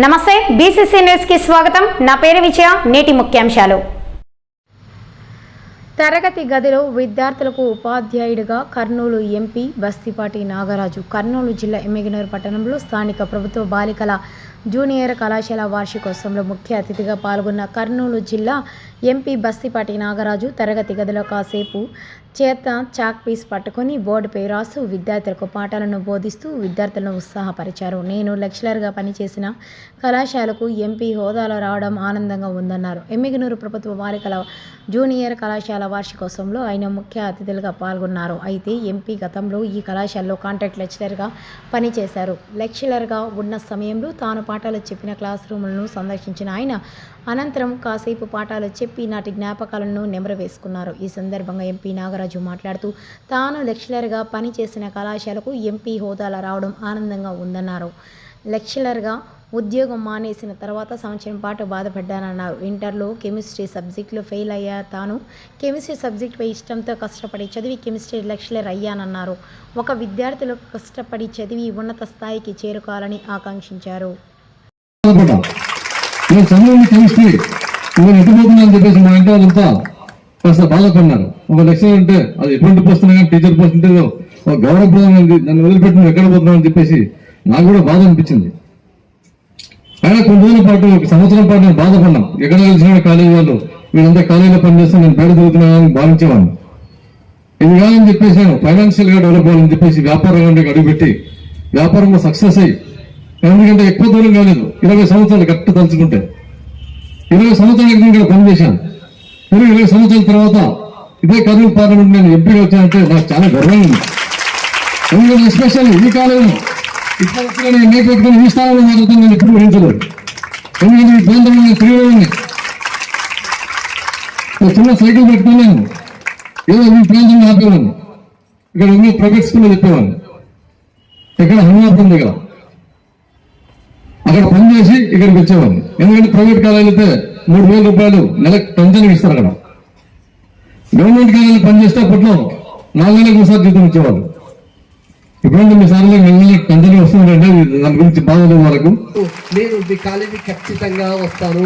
నమస్తే బీసీసీ న్యూస్కి స్వాగతం. నా పేరు విజయ నేటి ముఖ్యాంశాలు. తరగతి గదిలో విద్యార్థులకు ఉపాధ్యాయుడిగా కర్నూలు ఎంపీ బస్తిపాటి నాగరాజు. కర్నూలు జిల్లా ఎమ్మిగినూరు పట్టణంలో స్థానిక ప్రభుత్వ బాలికల జూనియర్ కళాశాల వార్షికోత్సవంలో ముఖ్య అతిథిగా పాల్గొన్న కర్నూలు జిల్లా ఎంపీ బస్తిపాటి నాగరాజు తరగతి గదిలో కాసేపు చేత చాక్ పీస్ పట్టుకొని బోర్డుపై రాస్తూ విద్యార్థులకు పాఠాలను బోధిస్తూ విద్యార్థులను ఉత్సాహపరిచారు. నేను లెక్చరర్గా పనిచేసిన కళాశాలకు ఎంపీ హోదాలో రావడం ఆనందంగా ఉందన్నారు. ఎమ్మిగనూరు ప్రభుత్వ బాలికల జూనియర్ కళాశాల వార్షికోత్సవంలో ఆయన ముఖ్య అతిథులుగా పాల్గొన్నారు. అయితే ఎంపీ గతంలో ఈ కళాశాలలో కాంట్రాక్ట్ లెక్చరర్గా పనిచేశారు. లెక్చరర్గా ఉన్న సమయంలో తాను పాఠాలు చెప్పిన క్లాస్ రూములను సందర్శించిన ఆయన అనంతరం కాసేపు పాఠాలు చెప్పి నాటి జ్ఞాపకాలను నెమరవేసుకున్నారు. ఈ సందర్భంగా ఎంపీ నాగరాజు మాట్లాడుతూ తాను లెక్చరర్గా పనిచేసిన కళాశాలకు ఎంపీ హోదాలో రావడం ఆనందంగా ఉందన్నారు. లెక్చరర్గా ఉద్యోగం మానేసిన తర్వాత సంవత్సరం పాటు బాధపడ్డానన్నారు. ఇంటర్లో కెమిస్ట్రీ సబ్జెక్టులో ఫెయిల్ అయ్యా తాను కెమిస్ట్రీ సబ్జెక్టుపై ఇష్టంతో కష్టపడి చదివి కెమిస్ట్రీ లెక్చరర్ అయ్యానన్నారు. ఒక విద్యార్థులు కష్టపడి చదివి ఉన్నత స్థాయికి చేరుకోవాలని ఆకాంక్షించారు. నేను చదివింది కెమిస్ట్రీ నేను ఎటుపోతున్నాను అని చెప్పేసి మా ఇంటి వాళ్ళంతా కాస్త బాధపడినారు. ఒక లెక్చర్ అంటే అది ఎటువంటి పోస్ట్ కానీ టీచర్ పోస్ట్ ఉంటే ఒక గౌరవప్రదం ఉంది నన్ను వదిలిపెట్టిన ఎక్కడ పోతున్నావు అని చెప్పేసి నాకు కూడా బాధ అనిపించింది. అయినా కొన్ని రోజుల పాటు ఒక సంవత్సరం పాటు నేను బాధపడ్డాను. ఎక్కడ తెలిసిన కాలేజీ వాళ్ళు వీళ్ళంతా కాలేజీలో పనిచేస్తే నేను బయట తిరుగుతున్నానని భావించేవాడిని. ఇది కాదని చెప్పేసి నేను ఫైనాన్షియల్గా డెవలప్ అవ్వాలని చెప్పేసి వ్యాపార అడుగుపెట్టి వ్యాపారంలో సక్సెస్ అయ్యి ఎందుకంటే ఎక్కువ దూరం కాలేదు. ఇరవై సంవత్సరాలు కరెక్ట్ తలుచుకుంటే. ఇరవై సంవత్సరాల క్రితం ఇక్కడ పనిచేశాను మరి ఇరవై సంవత్సరాల తర్వాత ఇదే కర్నూలు పార్లమెంట్ నేను ఎంపీగా వచ్చానంటే నాకు చాలా గర్వంగా ఉంది. ఎందుకంటే ఎస్పెషల్ ఈ కాలంలో ఇక్కడ నేను మేక పెట్టుకుని ఈ స్థానంలో మాత్రం నేను ఎప్పుడు ఊహించలేదు ఎందుకంటే ఈ ప్రాంతంలో నేను తిరిగి చిన్న సైకిల్ పెట్టుకున్నాను. ఏదో ఈ ప్రాంతంలో ఆపేవాడిని. ఇక్కడ ఎన్నో ప్రైవేట్ స్కూల్లో చెప్పేవాడిని. ఇక్కడ హనుమాపురం దగ్గర. అక్కడ పనిచేసి ఇక్కడికి వచ్చేవాడిని. ఎందుకంటే ప్రైవేట్ కాలేజీలు అయితే మూడు వేల రూపాయలు నెలకు పెన్షన్ ఇస్తారు అక్కడ. గవర్నమెంట్ కాలేజీలో పనిచేస్తే అప్పట్లో నాలుగు నెలలకు ఒకసారి జీతం ఇచ్చేవాళ్ళు. ఇప్పుడంటే మీ సార్లు మిమ్మల్ని పెన్షన్ వస్తుందంటే దాని గురించి బాధలేదు వరకు నేను మీ కాలేజీ ఖచ్చితంగా వస్తాను.